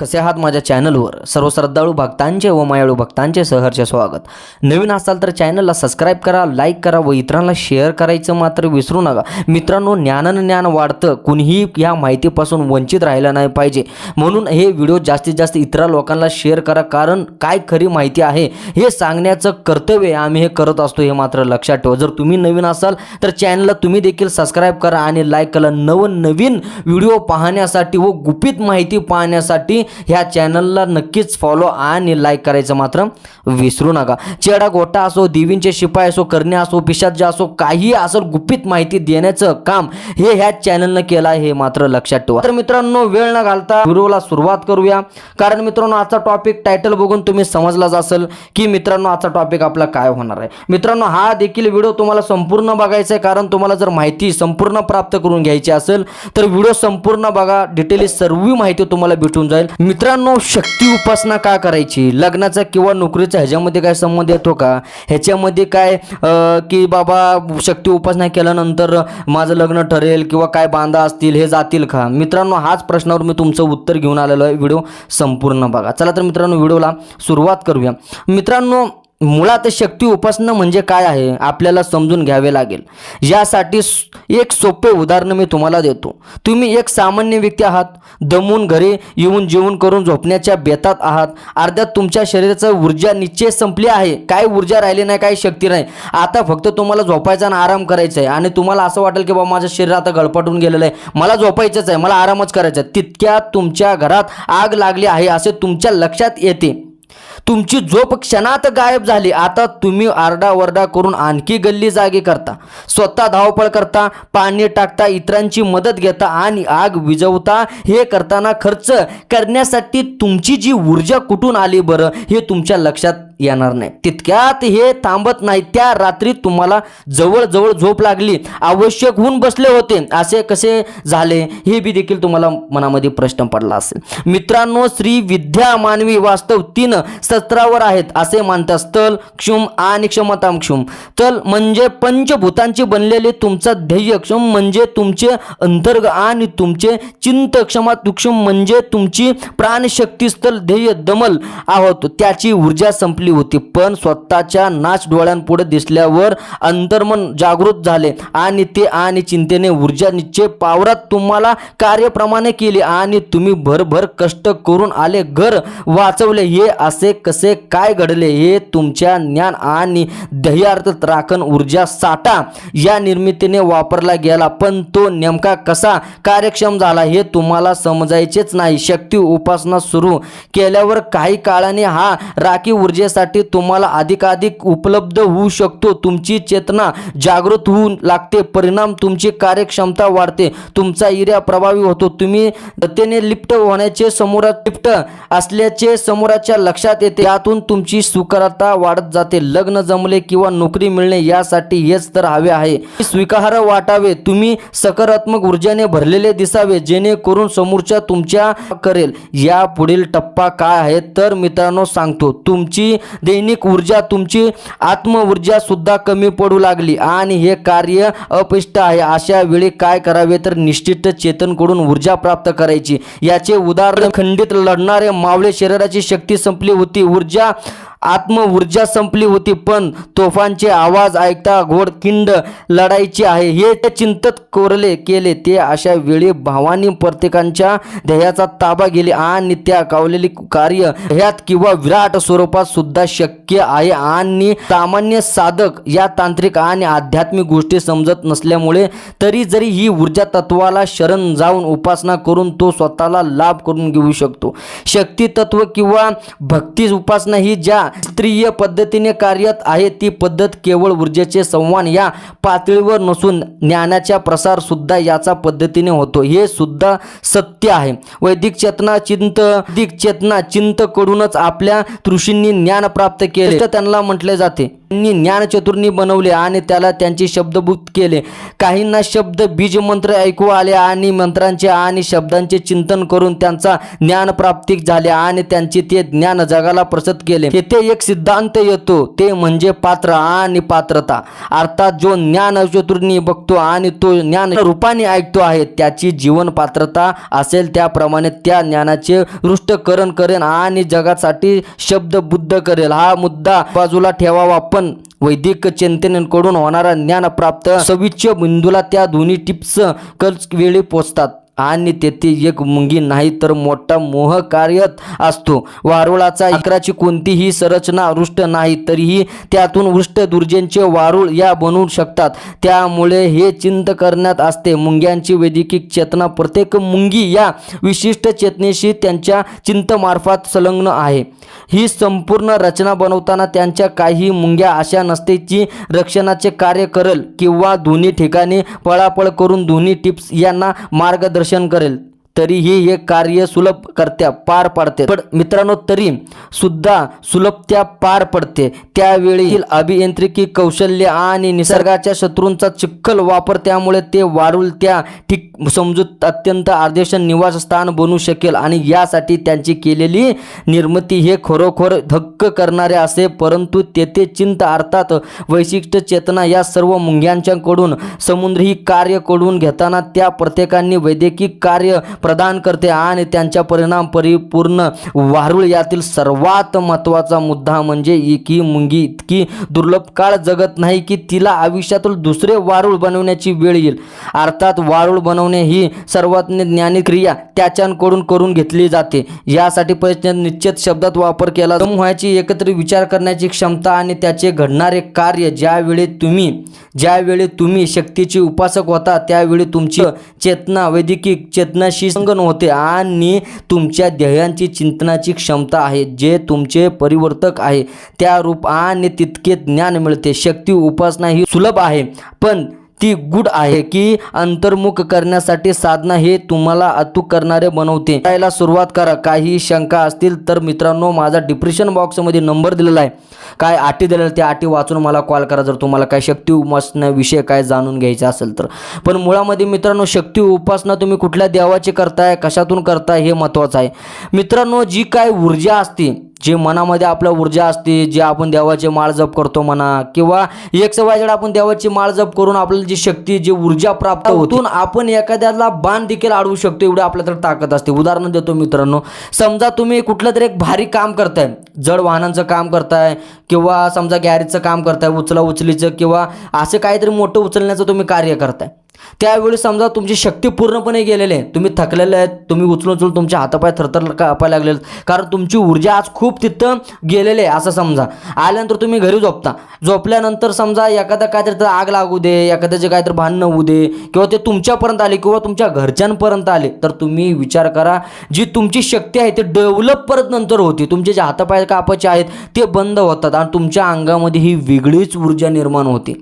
कसे आहात माझ्या चॅनलवर? सर्व श्रद्धाळू भक्तांचे व मायाळू भक्तांचे सहर्ष स्वागत. नवीन असाल तर चॅनलला सबस्क्राईब करा लाईक करा व इतरांना शेअर करायचं मात्र विसरू नका. मित्रांनो ज्ञानानं ज्ञान वाढतं. कुणीही या माहितीपासून वंचित राहिलं नाही पाहिजे. म्हणून हे व्हिडिओ जास्तीत जास्त इतर लोकांना शेअर करा. कारण काय खरी माहिती आहे? हे सांगण्याचं कर्तव्य आम्ही हे करत असतो हे मात्र लक्षात ठेवा. जर तुम्ही नवीन असाल तर चॅनलला तुम्ही देखील सबस्क्राईब करा आणि लाईक करा. नवनवीन व्हिडिओ पाहण्यासाठी व गुपित माहिती पाहण्यासाठी ह्या चॅनलला नक्कीच फॉलो आणि लाईक करायचं मात्र विसरू नका. चेडा गोटा असो देवींचे शिपाई असो करणे असो पिशाच असो काही असो गुपित माहिती देण्याचं काम हे ह्या चॅनलनं केलं आहे हे मात्र लक्षात ठेवा. तर मित्रांनो वेळ न घालता व्हिडिओला सुरुवात करूया. कारण मित्रांनो आजचा टॉपिक टायटल बघून तुम्ही समजलाच असेल की मित्रांनो आजचा टॉपिक आपला काय होणार आहे. मित्रांनो हा देखील व्हिडिओ तुम्हाला संपूर्ण बघायचा आहे. कारण तुम्हाला जर माहिती संपूर्ण प्राप्त करून घ्यायची असेल तर व्हिडिओ संपूर्ण बघा. डिटेल सर्व माहिती तुम्हाला भेटून जाईल. मित्रांनो शक्ती उपासना का करायची? लग्नाचा किंवा नोकरीचा ह्याच्यामध्ये काय संबंध येतो का? ह्याच्यामध्ये काय की बाबा शक्ती उपासना केल्यानंतर माझं लग्न ठरेल किंवा काय बांधा असतील हे जातील का? मित्रांनो हाच प्रश्नावर मी तुमचं उत्तर घेऊन आलेलो आहे. व्हिडिओ संपूर्ण बघा. चला तर मित्रांनो व्हिडिओला सुरुवात करूया. मित्रांनो मुळात शक्ती उपासना म्हणजे काय आहे आपल्याला समजून घ्यावे लागेल. यासाठी एक सोपे उदाहरण मी तुम्हाला देतो. तुम्ही एक सामान्य व्यक्ती आहात दमून घरी येऊन जेवण करून झोपण्याच्या बेतात आहात अर्ध्यात तुमच्या शरीराचं ऊर्जा निश्चय संपली आहे काय ऊर्जा राहिली नाही काय शक्ती नाही. आता फक्त तुम्हाला झोपायचा आणि आराम करायचा आहे. आणि तुम्हाला असं वाटेल की बाबा माझं शरीर आता गळपटून गेलेलं आहे. मला झोपायचंच आहे मला आरामच करायचा आहे तितक्यात तुमच्या घरात आग लागली आहे असे तुमच्या लक्षात येते. तुमची झोप क्षणात गायब झाली. आता तुम्ही आरडाओरडा करून आणखी गल्ली जागी करता. स्वतः धावपळ करता पाणी टाकता इतरांची मदत घेता आणि आग विझवता हे करताना खर्च करण्यासाठी तुमची जी ऊर्जा कुठून आली बरं हे तुमच्या लक्षात येणार नाही. तितक्यात हे थांबत नाही. त्या रात्री तुम्हाला जवळजवळ झोप लागली. आवश्यक होऊन बसले होते. असे कसे झाले? हे बी देखील तुम्हाला मनामध्ये प्रश्न पडला असेल. मित्रांनो श्री विद्या मानवी वास्तव तीन सत्रावर आहेत. असे मानतात स्थल क्षुम आणि क्षमताम क्षुम तल म्हणजे पंचभूतांचे बनलेले तुमचा ध्येय. क्षम म्हणजे तुमचे अंतर्ग आणि तुमचे चिंत क्षमा क्षुम म्हणजे तुमची प्राणशक्ती स्थल ध्येय दमल आहोत. त्याची ऊर्जा संपली होती. पण स्वतःच्या नाच डोळ्यांपुढे दिसल्यावर अंतर्मन जागृत झाले आणि ते आणि चिंतेने ऊर्जा निश्चय पावरात तुम्हाला कार्यप्रमाणे केली आणि तुम्ही भरभर कष्ट करून आले. घर वाचवले. हे असे कसे काय घडले? हे तुमच्या ज्ञान आणि ध्येयार्थ राखण ऊर्जा साठा या निर्मितीने वापरला गेला. पण तो नेमका कसा कार्यक्षम झाला हे तुम्हाला समजायचेच नाही. शक्ती उपासना सुरू केल्यावर काही काळाने हा राखी करण्यासाठी तुम्हाला अधिकाधिक उपलब्ध होऊ शकतो. तुमची चेतना जागृत होऊ लागते. परिणाम तुमची कार्यक्षमता वाढते. तुमचा इर्या प्रभावी होतो. तुम्ही त्याने लिप्त होण्याचे समोरात लिप्त असल्याचे समोराच्या लक्षात येते. यातून तुमची सुकरता वाढत जाते. लग्न जमले किंवा नोकरी मिळणे यासाठी हेच तर हवे आहे. स्वीकार वाटावे. तुम्ही सकारात्मक ऊर्जेने भरलेले दिसावे. जेणेकरून समोरच्या तुमच्या करेल. या पुढील टप्पा काय आहे? तर मित्रांनो सांगतो. तुमची दैनिक ऊर्जा तुमची आत्म ऊर्जा सुद्धा कमी पडू लागली. आणि हे कार्य अपिष्ट आहे. अशा वेळी काय करावे तर निश्चित चेतनकडून ऊर्जा प्राप्त करायची. याचे उदाहरण खंडित लढणारे मावळे शरीराची शक्ती संपली होती. ऊर्जा आत्म ऊर्जा संपली होती पण तोफांचे आवाज ऐकता घोडकिंड लढायची आहे. हे ते चिंतत कोरले केले ते अशा वेळी भावानी प्रत्येकांच्या ध्येयाचा ताबा गेले आणि त्या कावलेली कार्य ह्यात किंवा विराट स्वरूपात सुद्धा शक्य आहे. आणि सामान्य साधक या तांत्रिक आणि आध्यात्मिक गोष्टी समजत नसल्यामुळे तरी जरी ही ऊर्जा तत्वाला शरण जाऊन उपासना करून तो स्वतःला लाभ करून घेऊ शकतो. शक्ती तत्व किंवा भक्ती उपासना ही ज्या स्त्रीय पद्धतीने कार्यरत आहे. ती पद्धत केवळ ऊर्जेचे संवाद या पातळीवर नसून ज्ञानाचा प्रसार सुद्धा याचा पद्धतीने होतो. हे सुद्धा सत्य आहे. वैदिक चेतना चिंत वैदिक चेतना चिंत कडूनच आपल्या ऋषींनी ज्ञान प्राप्त केले. तर त्यांना म्हटले जाते. त्यांनी ज्ञान चतुर्णी बनवले आणि त्याला त्यांचे शब्दभूत केले. काहींना शब्द बीज मंत्र ऐकू आले आणि मंत्रांचे आणि शब्दांचे चिंतन करून त्यांचा ज्ञान प्राप्ती झाले आणि त्यांचे ते ज्ञान जगाला प्रसत केले. येथे इथे एक सिद्धांत येतो ते म्हणजे पात्र आणि पात्रता. अर्थात जो ज्ञान चतुर्णी बघतो आणि तो ज्ञान रूपाने ऐकतो आहे त्याची जीवन पात्रता असेल त्याप्रमाणे त्या ज्ञानाचे रुष्टकरण करेन आणि जगासाठी शब्द बुद्ध करेल. हा मुद्दा बाजूला ठेवावा पण वैदिक चिंतनेकडून होणारा ज्ञान प्राप्त सविच्छ बिंदूला त्या दोन्ही टिप्स कल वेळी पोचतात. आणि तेथे एक मुंगी नाही तर मोठा मोह कार्यत असतो. वारुळाचा इकराची कोणतीही संरचना रुष्ट नाही तरीही त्यातून वृष्ट दुर्जेंचे वारुळ या बनवू शकतात. त्यामुळे हे चिंत करण्यात असते. मुंग्यांची वैद्यकीय चेतना प्रत्येक मुंगी या विशिष्ट चेतनेशी त्यांच्या चिंतमार्फत संलग्न आहे. ही संपूर्ण रचना बनवताना त्यांच्या काही मुंग्या अशा नसते जी रक्षणाचे कार्य करल किंवा दोन्ही ठिकाणी पळापळ करून दोन्ही टिप्स यांना मार्गदर्शन दर्शन करेल. तरीही हे कार्य सुलभ करत्या पार पाडते. पण मित्रांनो तरी सुद्धा सुलभत्या पार पडते. त्यावेळी अभियांत्रिकी कौशल्य आणि निसर्गाच्या शत्रूंचा चिखल वापर त्यामुळे ते वाढूल त्या ठीक समजूत अत्यंत आदर्श निवासस्थान बनू शकेल आणि यासाठी त्यांची केलेली निर्मिती हे खरोखर धक्क करणारे असे परंतु तेथे चिंत अर्थात वैशिष्ट्य चेतना या सर्व मुंग्यांच्याकडून समुद्री कार्यकडून घेताना त्या प्रत्येकाने वैद्यकीय कार्य प्रदान करते आणि त्यांच्या परिणाम परिपूर्ण वारुळ यातील सर्वात महत्त्वाचा मुद्दा म्हणजे की मुंगी. इतकी दुर्लभ काळ जगत नाही की तिला आयुष्यातील दुसरे वारुळ बनवण्याची वेळ येईल. अर्थात वारुळ बनवणे ही सर्वात ज्ञानी क्रिया त्याच्याकडून करून घेतली जाते. यासाठी प्रयत्न निश्चित शब्दात वापर केला समूहाची एकत्र विचार करण्याची क्षमता आणि त्याचे घडणारे कार्य ज्यावेळी तुम्ही ज्यावेळी तुम्ही शक्तीचे उपासक होता त्यावेळी तुमची चेतना वैद्यकीय चेतनाशी संगन होते आणि तुमच्या ध्येयांची चिंतनाची क्षमता आहे जे तुमचे परिवर्तक आहे. त्या रूप आणि तितके ज्ञान मिळते. शक्ती उपासना ही सुलभ आहे. पण ती गुड आहे की अंतर्मुख करण्यासाठी साधना हे तुम्हाला अचूक करणारे बनवते. करायला सुरुवात करा. काही शंका असतील तर मित्रांनो माझा डिप्रेशन बॉक्समध्ये नंबर दिलेला आहे. काय अटी दिलेलं त्या अटी वाचून मला कॉल करा. जर तुम्हाला काय शक्ती उपासनाविषयी काय जाणून घ्यायचा असेल तर. पण मुळामध्ये मित्रांनो शक्ती उपासना तुम्ही कुठल्या देवाची करताय कशातून करताय हे महत्त्वाचं आहे. मित्रांनो जी काय ऊर्जा असते जे मनामध्ये आपल्या ऊर्जा असते जे आपण देवाचे माळ जप करतो म्हणा किंवा एक सवायकडे आपण देवाची माळ जप करून आपल्याला जी शक्ती जी ऊर्जा प्राप्त होतून आपण एखाद्याला बाण देखील अडवू शकतो एवढी आपल्याकडे ताकद असते. उदाहरण देतो मित्रांनो समजा तुम्ही कुठलं तरी एक भारी काम करताय जड वाहनांचं काम करताय किंवा समजा गॅरेजचं काम करताय उचला उचलीचं किंवा असं काहीतरी मोठं उचलण्याचं तुम्ही कार्य करताय. त्यावेळी समजा तुमची शक्ती पूर्णपणे गेलेली आहे. तुम्ही थकलेले आहेत तुम्ही उचलून उचलून तुमच्या हातापाय थरथर कापायला लागलेले कारण तुमची ऊर्जा आज खूप तिथं गेलेली आहे असं समजा. आल्यानंतर तुम्ही घरी झोपता. झोपल्यानंतर समजा एखादा काहीतरी तर आग लागू दे एखाद्याचे काहीतरी भांडणं होऊ दे किंवा ते तुमच्यापर्यंत आले किंवा तुमच्या घरच्यांपर्यंत आले तर तुम्ही विचार करा जी तुमची शक्ती आहे ते डेव्हलप परत नंतर होती. तुमचे जे हातापाय कापायचे आहेत ते बंद होतात आणि तुमच्या अंगामध्ये ही वेगळीच ऊर्जा निर्माण होते.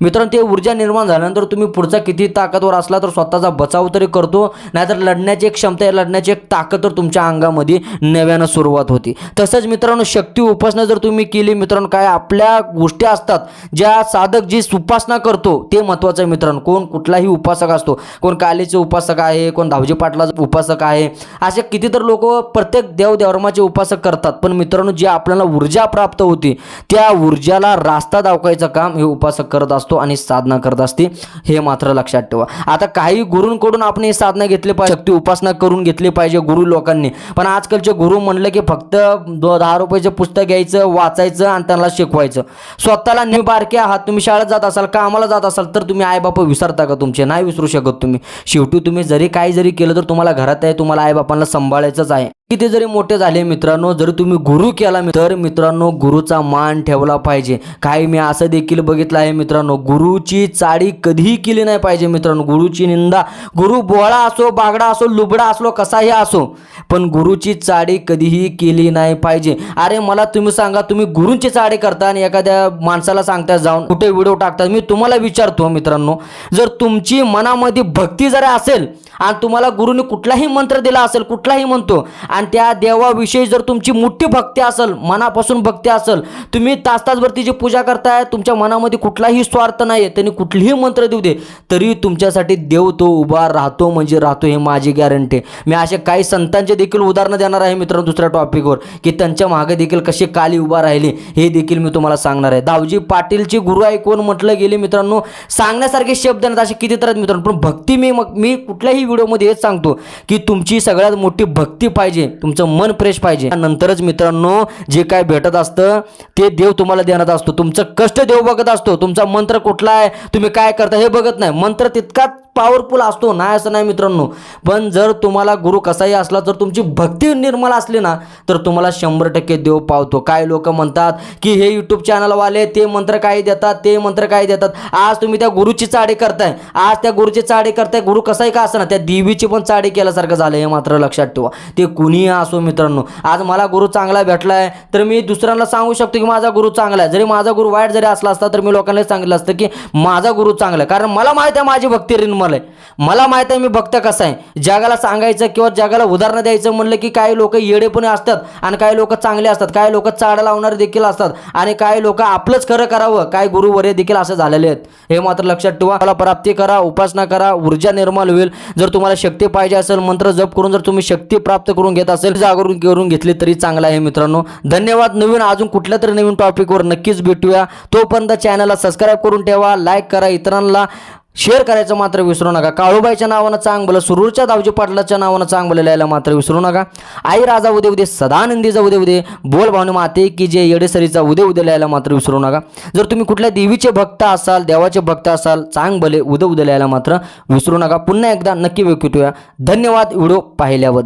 मित्रांनो ते ऊर्जा निर्माण झाल्यानंतर तुम्ही पुढचा किती ताकदवर असला तर स्वतःचा बचाव तरी करतो नाहीतर लढण्याची एक क्षमता आहे लढण्याची एक ताकद तर तुमच्या अंगामध्ये नव्यानं सुरुवात होती. तसंच मित्रांनो शक्ती उपासना जर तुम्ही केली मित्रांनो काय आपल्या गोष्टी असतात ज्या साधक जी उपासना करतो ते महत्त्वाचं आहे मित्रांनो. कोण कुठलाही उपासक असतो कोण कालीचे उपासक आहे कोण धावजी पाटलाचा उपासक आहे असे किती तर लोक प्रत्येक देव उपासक करतात. पण मित्रांनो जी आपल्याला ऊर्जा प्राप्त होती त्या ऊर्जाला रास्ता दाखवायचं काम हे उपासक करत असतो आणि साधना करत असते हे मात्र लक्षात ठेवा. आता काही गुरूंकडून आपण ही साधना घेतली पाहिजे. शक्ती उपासना करून घेतली पाहिजे गुरु लोकांनी. पण आजकालचे गुरु म्हणलं की फक्त दो दहा रुपयाचं पुस्तक घ्यायचं वाचायचं आणि त्यांना शिकवायचं. स्वतःला नेहमी बारके आहात. तुम्ही शाळेत जात असाल कामाला जात असाल तर तुम्ही आईबापा विसरता का तुमचे? नाही विसरू शकत तुम्ही. शेवटी तुम्ही जरी काही जरी केलं तर तुम्हाला घरात आहे तुम्हाला आईबापांना सांभाळायचंच आहे. किती जरी मोठे झाले मित्रांनो जर तुम्ही गुरु केला तर मित्रांनो गुरुचा मान ठेवला पाहिजे. काही मी असं देखील बघितलं आहे मित्रांनो गुरुची चाडी कधीही केली नाही पाहिजे मित्रांनो. गुरुची निंदा गुरु बोळा असो बागडा असो लुबडा असलो कसाही असो पण गुरुची चाडी कधीही केली नाही पाहिजे. अरे मला तुम्ही सांगा तुम्ही गुरुंची चाळी करता आणि एखाद्या माणसाला सांगता जाऊन कुठे व्हिडिओ टाकता मी तुम्हाला विचारतो मित्रांनो जर तुमची मनामध्ये भक्ती जर असेल आणि तुम्हाला गुरुने कुठलाही मंत्र दिला असेल कुठलाही म्हणतो आणि आणि त्या देवाविषयी जर तुमची मोठी भक्ती असेल मनापासून भक्ती असेल तुम्ही तास तासभर तिची पूजा करताय तुमच्या मनामध्ये कुठलाही स्वार्थ नाही आहे त्यांनी कुठलीही मंत्र देऊ दे तरी तुमच्यासाठी देव तो उभा राहतो म्हणजे राहतो हे माझी गॅरंटी मी असे काही संतांचे देखील उदाहरणं देणार आहे मित्रांनो दुसऱ्या टॉपिकवर की त्यांच्या मागे देखील कशी काली उभा राहिली हे देखील मी तुम्हाला सांगणार आहे. दावजी पाटीलची गुरु ऐकून म्हटलं गेले मित्रांनो सांगण्यासारखे शब्द नाहीत असे किती तर आहेत मित्रांनो पण भक्ती मी मग मी कुठल्याही व्हिडिओमध्ये हेच सांगतो की तुमची सगळ्यात मोठी भक्ती पाहिजे. तुमचं मन फ्रेश पाहिजे. नंतरच मित्रांनो जे काय भेटत असतं ते देव तुम्हाला देण्यात असतो. तुमचं कष्ट देव बघत असतो. तुमचा मंत्र कुठला आहे तुम्ही काय करता हे बघत नाही. मंत्र तितकाच पॉवरफुल असतो. नाही असं नाही मित्रांनो. पण जर तुम्हाला गुरु कसाही असला जर तुमची भक्ती निर्मळ असली ना तर तुम्हाला शंभर टक्के देव पावतो. काय लोक म्हणतात की हे यूट्यूब चॅनलवाले ते मंत्र काय देतात ते मंत्र काय देतात. आज तुम्ही त्या गुरुची चाडी करताय. आज त्या गुरुची चाडी करताय. गुरु कसाही का असं ना त्या देवीची पण चाडी केल्यासारखं झालं. हे मात्र लक्षात ठेवा. ते कुणीही असो मित्रांनो. आज मला गुरु चांगला भेटला आहे तर मी दुसऱ्यांना सांगू शकतो की माझा गुरु चांगला आहे. जरी माझा गुरु वाईट जरी असला असता तर मी लोकांना सांगितलं असतं की माझा गुरु चांगला आहे. कारण मला माहिती आहे माझी भक्ती रिनमल आहे. मला माहीत आहे मी भक्त कसा आहे. जगाला सांगायचं किंवा जगाला उदाहरणं द्यायचं म्हणलं की काही लोक येडेपणे असतात आणि काही लोक चांगले असतात. काही लोक चाडा लावणारे देखील असतात आणि काही लोक आपलंच खरं करावं. काही गुरुवर्य देखील असं झालेले आहेत. हे मात्र लक्षात ठेवा. मला प्राप्ती करा उपासना करा ऊर्जा निर्माण होईल. जर तुम्हाला शक्ती पाहिजे असेल मंत्र जप करून जर तुम्ही शक्ती प्राप्त करून घेत असेल जागरून करून घेतली तरी चांगलं आहे मित्रांनो. धन्यवाद. नवीन अजून कुठल्या तरी नवीन टॉपिकवर नक्कीच भेटूया. तोपर्यंत चॅनलला सबस्क्राईब करून ठेवा लाईक करा इतरांना शेअर करायचं मात्र विसरू नका. काळूबाईच्या नावानं चांगलं सुरूरच्या दावजी पाटलाच्या नावानं चांगलं लिहायला मात्र विसरू नका. आई राजा उदे उदे सदानंदीचा उदे उदे बोल भावने माते की जे येडेसरीचा उदे उदे लिहायला मात्र विसरू नका. जर तुम्ही कुठल्या देवीचे भक्त असाल देवाचे भक्त असाल चांग भले उदे उदे लिहायला मात्र विसरू नका. पुन्हा एकदा नक्की भेटूया. धन्यवाद. व्हिडिओ पाहिल्याबद्दल.